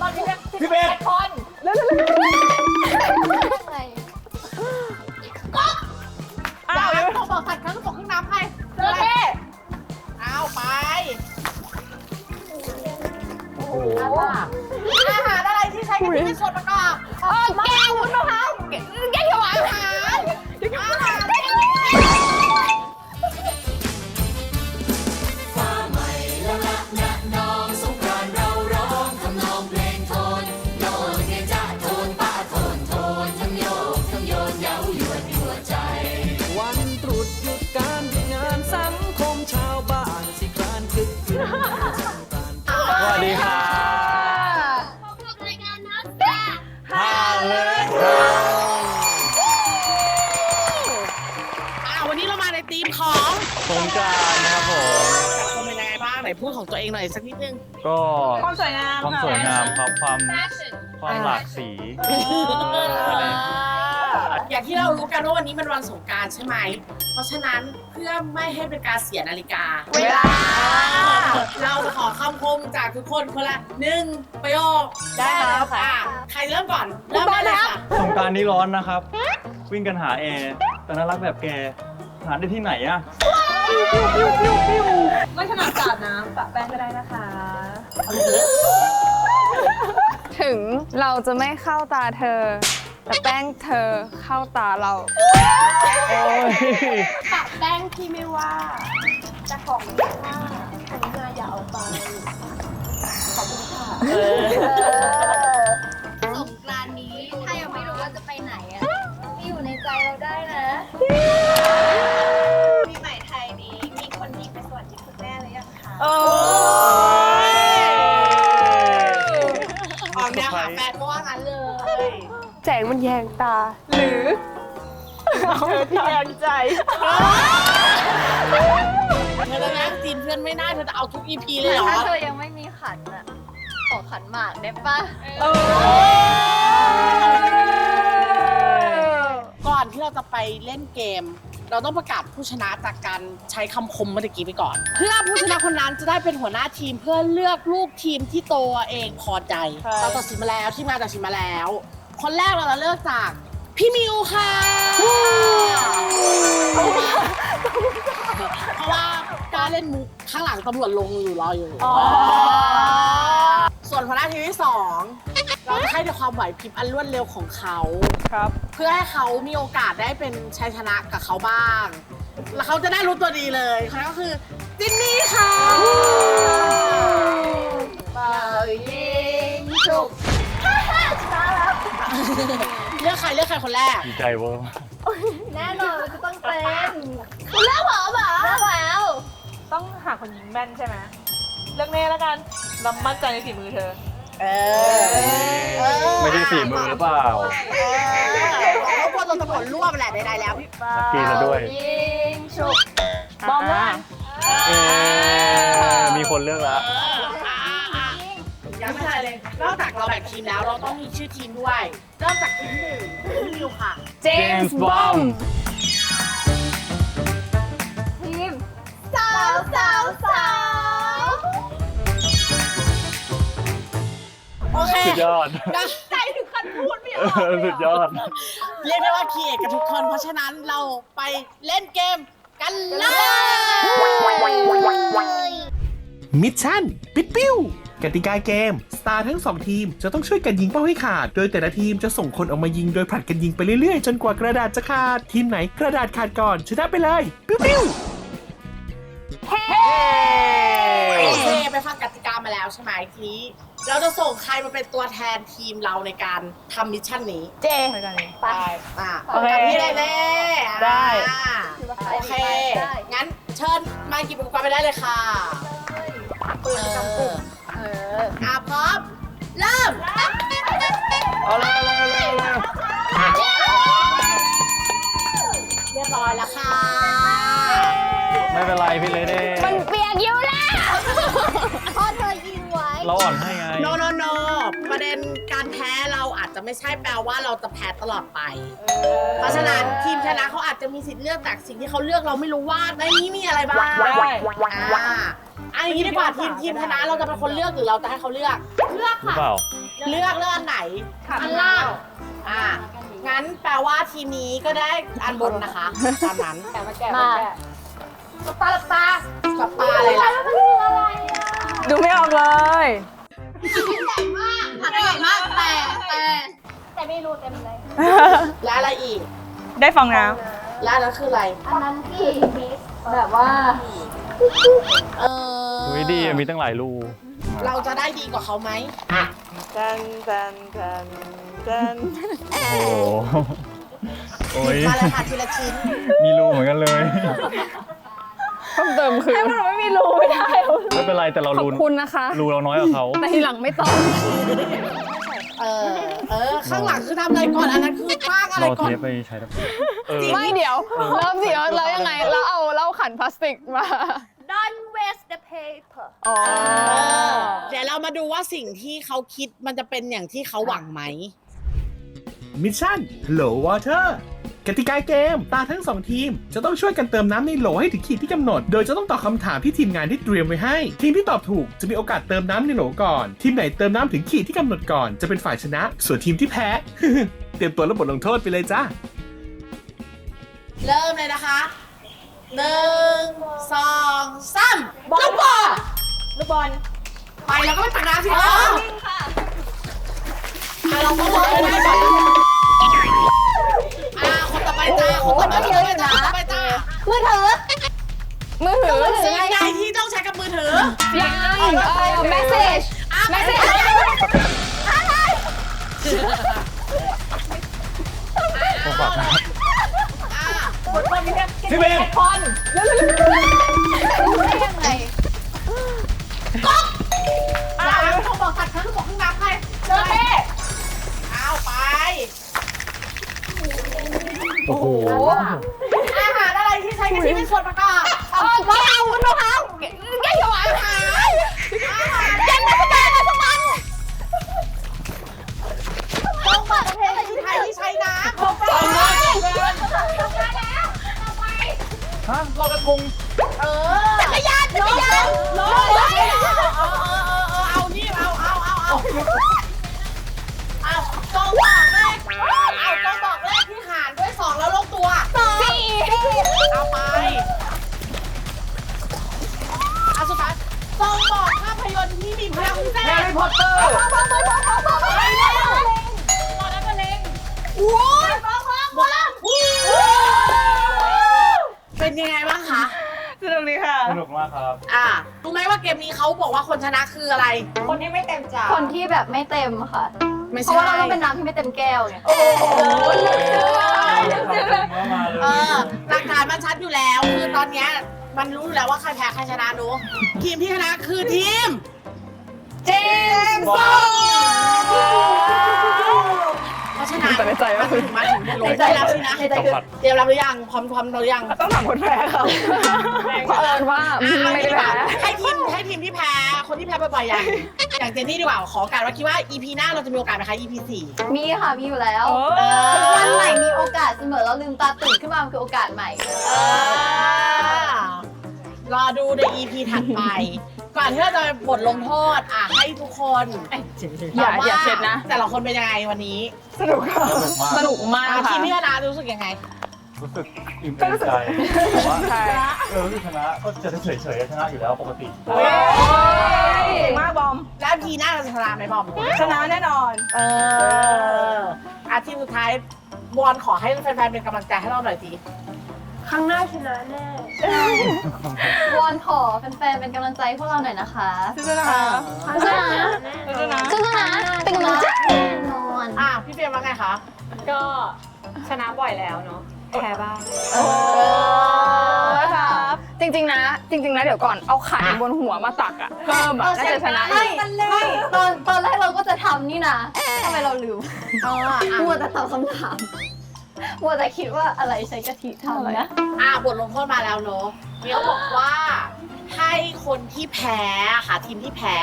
ตอนนี้พี่เบส ธีมของสงกรารนะครับผมสังคมเป็นยังไงบ้างไหนพูดของตัวเองหน่อยสักนิดนึงก็ความสวยงามความสวยงามครับความความหลากสีอย่างที่เรารู้กันว่าวันนี้มันวันสงกรารใช่ไหม เพราะฉะนั้นเพื่อไม่ให้เป็นการเสียนาฬิกา เวลา เราจะขอคำคมจากทุกคนคนละหนึ่งประโยคได้ครับอะใครเริ่มก่อน เริ่มได้เลยค่ะ สงกรารนี้ร้อนนะครับ วิ่งกันหาแอร์แต่น่ารักแบบแก หาได้ที่ไหนอะไม่ถนัดสาดน้ำปะแป้งก็ได้นะคะถึงเราจะไม่เข้าตาเธอ แต่แป้งเธอเข้าตาเรา โอ้ยปะแป้งที่ไม่ว่า แต่ของที่ว่าอันนี้นาอย่าเอาไปขอบคุณค่ะ แสงมันแยงตา หรือเธอที่แยงใจ เธอจะนั่งจีนเพื่อนไม่ได้เธอจะเอาทุกอีพีเลยเหรอถ้าเธอยังไม่มีขันอะขอขันหมากได้ปะก่อนที่เราจะไปเล่นเกม เราต้องประกาศผู้ชนะจากการใช้คำคมเมื่อกี้ไปก่อน เพื่อผู้ชนะคนนั้นจะได้เป็นหัวหน้าทีมเพื่อเลือกลูกทีมที่ตัวเองพอใจเราตัดสินมาแล้วทีมงานตัดสินมาแล้ว คนแรกเราจะเลือกจาก พี่มิวค่ะเพราะว่าการเล่นมุกข้างหลังตำรวจลงอยู่รออยู่ส่วนหัวหน้าทีมที่สองเราจะให้ในความไหวพริบอันรวดเร็วของเขา ครับ เพื่อให้เขามีโอกาสได้เป็นชัยชนะกับเขาบ้าง แล้วเขาจะได้รู้ตัวดีเลยคนนั้นก็คือจินนี่ค่ะ เลือกใครเลือกใครคนแรก ดีใจเวอร์แน่นอนมันจะต้องเป็นคุณเลือกเหรอเหรอเลือกแล้วต้องหาคนยิงแม่นใช่ไหมเลือกเน่แล้วกันเรามั่นใจในฝีมือเธอ เออไม่ใช่ฝีมือหรือเปล่า เขาควรโดนตำรวจรวบแหละใดๆแล้วพี่ลักกี้ซะด้วย ยิงฉุกบอมว่า เอ๊ะ นเลยนอกจากเราแบ่งทีมแล้วเราต้องมีชื่อทีมด้วยเริ่มจากทีมหนึ่งพี่มิวค่ะเจมส์บอมทีมสาวสาวสาวโอเคสุดยอดใจถึงขั้นพูดไม่อเออกอสุดยอด เรียกได้ว่าคีเอทกับทุกคน เพราะฉะนั้นเราไปเล่นเกมกันเลยมิชชั่นปิดปิ้ว กติกาเกม สตาร์ทั้ง 2 ทีมจะต้องช่วยกันยิงเป้าให้ขาด โดยแต่ละทีมจะส่งคนออกมายิงโดยผลัดกันยิงไปเรื่อยๆ จนกว่ากระดาษจะขาด ทีมไหนกระดาษขาดก่อนชนะไปเลยปิ้วปิ้วโอเคไปฟังกติกามาแล้วใช่ไหมทีนี้เราจะส่งใครมาเป็นตัวแทนทีมเราในการทำมิชชั่นนี้เจไปกันเลย ไปอะโอเคกับพี่ได้แน่ได้โอเค งั้นเชิญมากิบอุปกรณ์ไปได้เลยค่ะ ปืนกำปุ่มเออะพร้อม เริ่มเอาเลยเอาเลยเอาเลยเรียบร้อยแล้วค่ะ ไม่เป็นไรพี่เลเด้มันเปียกอยู่แล้วพอเธอยิงไว้ เราอ่อนให้ไง โนโนโน ประเด็นการแพ้เราอาจจะไม่ใช่แปลว่าเราจะแพ้ตลอดไป เพราะฉะนั้นทีมชนะเขาอาจจะมีสิทธิ์เลือกจากสิ่งที่เขาเลือกเราไม่รู้ว่าในนี้มีอะไรบ้างได้ อ่าอันนี้ดีกว่าทีมทีมชนะเราจะเป็นคนเลือกหรือเราจะให้เขาเลือก เลือกหรือค่ะ เปล่า เลือกเลือกอันไหนอันล่างอ่างั้นแปลว่าทีมนี้ก็ได้อันบนนะคะตามนั้นแกะมาแกะมามาแกะสตาร์ตากับตาอะไรล่ะ ดูไม่ออกเลยผัดอร่อ ยมากแต่แต่แต่ไม่รู้เต็มเลยและอะไรอีก ได้ฟองน้และอันนั้นคืออะไร อันนั้นที่แบบว่าเอออุ้ยดีอะมีตั้งหลายรู เราจะได้ดีกว่าเขาไหมำจันจันจันจันโอ้โหโอ้ยมาเลยค่ะทีละชิ้น มีรูเหมือนกันเลยเพิ่มเติมคือให้มันไม่มีรูไม่ได้เหรอไม่เป็นไรแต่เราขอรูบคุณนะคะ รูเราน้อยกว่าเขา แต่ทีหลังไม่ต้อง เออ เออ ข้างหลังคือทำอะไรก่อน อันนั้นคือป้างอะไรเราก่อนเทปไปใช้ทับเออไม่เดี๋ยวแล้วเดี๋ยวแล้วยังไงแล้วเอาเหล้าขันพลาสติกมา don't waste the paper อ๋อเออเดี๋ยวเรามาดูว่าสิ่งที่เขาคิดมันจะเป็นอย่างที่เขาหวังไหม มิชชั่น Hello Water กติกาเกม ตาทั้งสองทีม จะต้องช่วยกันเติมน้ำในโหลให้ถึงขีดที่กำหนด โดยจะต้องตอบคำถามที่ทีมงานได้เตรียมไว้ให้ ทีมที่ตอบถูกจะมีโอกาสเติมน้ำในโหลก่อน ทีมไหนเติมน้ำถึงขีดที่กำหนดก่อนจะเป็นฝ่ายชนะ ส่วนทีมที่แพ้ เตรียมตัวรับบทลงโทษไปเลยจ้าเริ่มเลยนะคะหนึ่งสองสามลูกบอลลูกบอลไปแล้วก็ไปตักน้ำสิคะอะเราก็บอกเลยได้ก่อนอ่ ต่อไปจ้าคนต่อไปคนต่อไปจ้าคนต่อไปจ้ามือถือมือถือสิ่งใดที่ต้องใช้กับมือถือยังเออ message อะ message ผมฝากนะอะพี่เบมอ่ โอ้โห อาหารอะไรที่ใช้กะทิเป็นส่วนประกอบเออแก้วคุณมะพร้าวแก้วหวานอาหารอาหารแก้วมัสมั่นมัสมั่นต้องเปิดประเทศที่ไทยที่ใช้น้ำของเราฮะลอยกระทงเออจักรยานจักรยานรถเออเออเออเออเอานี่เอาเอาเอาเอาเอากอง เอาไปอันสุดท้ายกองบอกภาพยนตร์ที่มีพลังพิเศแฮร์รี่พอตเตอร์ไปแล้วตอนนั้นก็เล็งโอ้ยหมดแล้วเป็นยังไงบ้างคะ สนุกดีค่ะ สนุกมากครับ อ่ารู้ไหมว่าเกมนี้เขาบอกว่าคนชนะคืออะไร คนที่ไม่เต็มจาคนที่แบบไม่เต็มค่ะ ไม่เพราะใช่ว่าเราต้องเป็นน้ำที่ไม่เต็มแก้วเนี่ยโอ้โหมาเลเอยอหลักฐานมันชัดอยู่แล้ว คือตอนเนี้ยมันรู้อยู่แล้วว่าใครแพ้ใครชนะดูทีมที่ชนะคือทีมเจมส์บ แต่ในใจมาก็คือมาถึงในใจแล้วสินะในใจคือเตรียมรับหรือยังพร้อมพร้อมหรือยังต้องถามคนแพ้เขาเผอิญว่าไม่ได้แพ้ให้ทีมให้ทีมที่แพ้คนที่แพ้บ่อยๆอย่างอย่างเจนนี่ดีกว่าขอการว่าคิดว่า EP หน้าเราจะมีโอกาสไหมคะ EP สี่มีค่ะมีอยู่แล้วเออวันใหม่มีโอกาสเสมอเราลืมตาตื่นขึ้นมามันคือโอกาสใหม่รอดูใน EP ถัดไป ก่อนที่เราจะบทลงโทษอะให้ทุกคนอย่าตบว่อย่าเช็ดนะ แต่ละคนเป็นยังไงวันนี้สนุกค่ะสนุกมากสนุกมากอะค่ะทีมพี่ธนารู้สึกยังไงรู้สึกอิ่มเอมใจแต่ว่าใช่เออรู้สึกชนะก็จะเฉยๆชนะอยู่แล้วปกติเก่งมากบอม แล้วทีหน้าเราจะชนะไหมบอม ชนะแน่นอน เอออาทีมสุดท้ายบอลขอให้แฟนๆเป็นกำลังใจให้เราหน่อยสิ ครั้งหน้าชนะแน่ วอนขอแฟนๆเป็นกำลังใจพวกเราหน่อยนะคะสู้ๆนะคะสู้ๆนะสู้ๆนะสู้ๆนะเป็นกำลังใจแน่นอนอะพี่เฟรมว่าไงคะ ก็ชนะบ่อยแล้วเนาะแพ้บ้างเออครับจริงๆนะ จริง ๆ นะเดี๋ยวก่อนเอาขันบนหัวมาตักอะเพิ่มอะน่าจะชนะไม่ไม่ตอนตอนแรกเราก็จะทำนี่นะทำไมเราลืมเอออะมัวแต่ตอบคำถาม มัวแต่คิดว่าอะไรใช้กะทิทำนะ อะบทลงโทษมาแล้วเนอะเมียวบอกว่าให้คนที่แพ้ค่ะทีมที่แพ้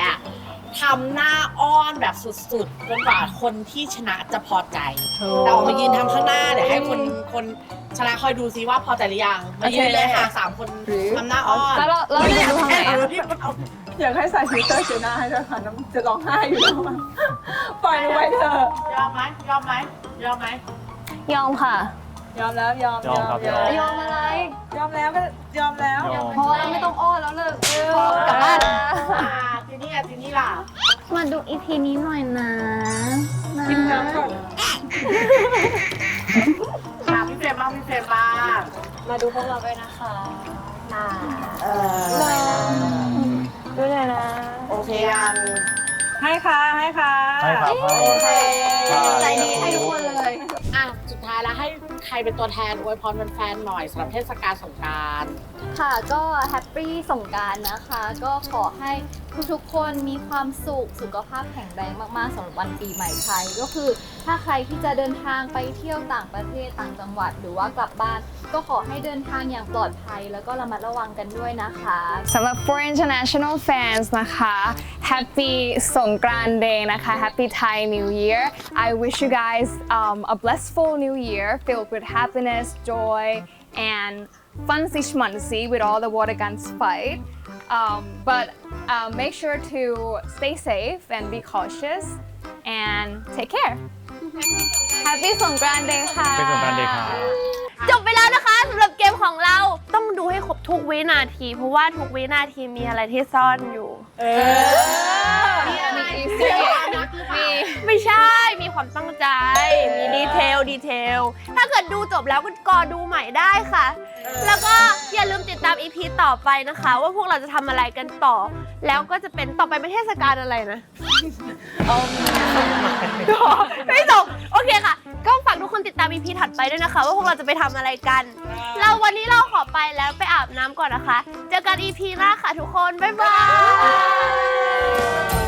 ทำหน้าอ้อนแบบสุดๆจนกว่าคนที่ชนะจะพอใจแต่ออกมายืนทำข้างหน้าเดี๋ยวให้คนคนชนะคอยดูซิว่าพอใจหรือยังมายืนเลยค่ะสามคนทำหน้าอ้อนแล้วเราแล้วเราจะดูทางไหนเอาอะพี่เอาอยากให้ใส่ฟิลเตอร์เชน่าให้ด้วยค่ะน้ำจะร้องไห้อยู่แล้วอะปปล่อยหนูไว้เถอะ ยอมไหมยอมไหมยอมไหม ยอมค่ะ ยอมแล้วยอมยอมครับยอม ยอมอะไร ยอมแล้วก็ยอมแล้ว ยอมเพราะว่าไม่ต้องอ้อนแล้วเลยกลับบ้านอ่าทีนี้อะทีนี้ล่ะมาดูอีพีนี้หน่อยนะนะกินน้ำก่อนมาพี่เฟรมบ้างพี่เฟรมบ้างมาดูพวกเราด้วยนะคะนะเออดูเลยนะ โอเคยังให้ค่ะให้ค่ะให้ครับให้โอเค ใจดีให้ทุกคนเลยอะสุดท้าย แล้วให้ใครเป็นตัวแทนอวยพรแฟนๆหน่อยสำหรับเทศกาลสงกราร ค่ะก็แฮปปี้สงกรารนะคะ ก็ขอให้ทุกๆคนมีความสุขสุขภาพแข็งแรงมากๆสำหรับวันปีใหม่ไทย ก็คือถ้าใครที่จะเดินทางไปเที่ยวต่างประเทศต่างจังหวัด หรือว่ากลับบ้าน ก็ขอให้เดินทางอย่างปลอดภัย แล้วก็ระมัดระวังกันด้วยนะคะสำหรับ for international fans นะคะ Happy สงกรานต์ Day นะคะ Happy Thai New Year I wish you guys um, a blissful new year filled with happiness joy and funsy schmuncy with all the water guns fight um, but uh, make sure to stay safe and be cautious and take care Happy สงกรานต์ Day ค่ะเป็นสงกรานต์เด็กครับจบไปแล้วนะคะสำหรับเกมของเราต้องดูให้ครบทุกวินาที เพราะว่าทุกวินาทีมีอะไรที่ซ่อนอยู่ มีอะไรมีเสียนะคือมีไม่ใช่มีความตั้งใจ มีดีเทลดีเทล ถ้าเกิดดูจบแล้วก็กอดูใหม่ได้ค่ะแล้วก็ อย่าลืมติดตาม EP ต่อไปนะคะ ว่าพวกเราจะทำอะไรกันต่อ แล้วก็จะเป็นต่อไปเป็นเทศกาลอะไรนะ ไม่จบโอเคค่ะ ก็ฝากทุกคนติดตาม EP ถัดไปด้วยนะคะ ว่าพวกเราจะไปทำอะไรกัน เราวันนี้เราขอไปแล้วไปอาบน้ำก่อนนะคะ เจอกัน EP หน้าค่ะทุกคน บ๊ายบาย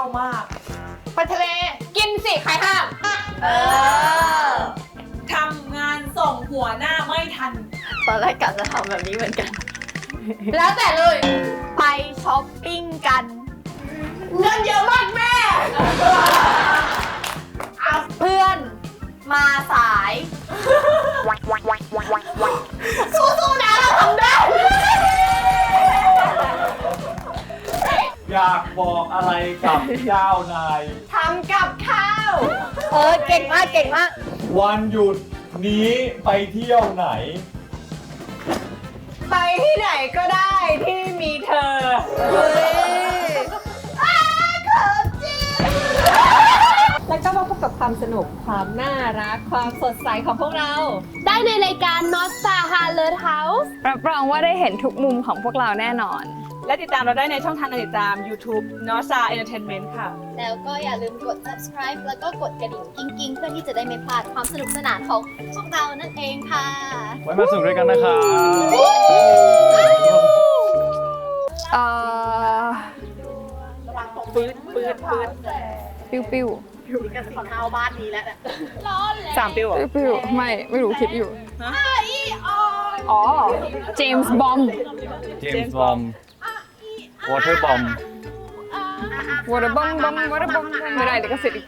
าวมาก ไปทะเล กินสิใครห้าม เออ ทำงานส่งหัวหน้าไม่ทัน ตอนแรกกะจะทำแบบนี้เหมือนกัน แล้วแต่เลย ไปช้อปปิ้งกัน เงินเยอะ บอกอะไรกับเจ้านาย ทำกับข้าว เออเก่งมากเก่งมาก วันหยุดนี้ไปเที่ยวไหน ไปที่ไหนก็ได้ที่มีเธอแล้วก็มาพบกับความสนุกความน่ารักความสดใสของพวกเรา ได้ในรายการ North Star h a r l e r House รับรองว่าได้เห็นทุกมุมของพวกเราแน่นอน และติดตามเราได้ในช่องทางการติดตาม YouTube n o s a Entertainment ค่ะ แล้วก็อย่าลืมกด subscribe แล้วก็กดกระดิ่งกิ้งๆ เพื่อที่จะได้ไม่พลาดความสนุกสนานของพวกเรานั่นเองค่ะ ไว้มาสนุกด้วยกันนะครับเอ่อปืดปืดปืดปิ้วปิ้วอยู่กับสินค้าบ้านนี้แล้วเนี่ยสามปิ้วเหรอปิ้วปิ้วไม่ไม่รู้คิดอยู่ อ๋อ เจมส์บอม เจมส์บอม วอเตอร์บอม วอร์บอมบอมวอร์บอมไม่ได้เดี๋ยวก็เสร็จอีก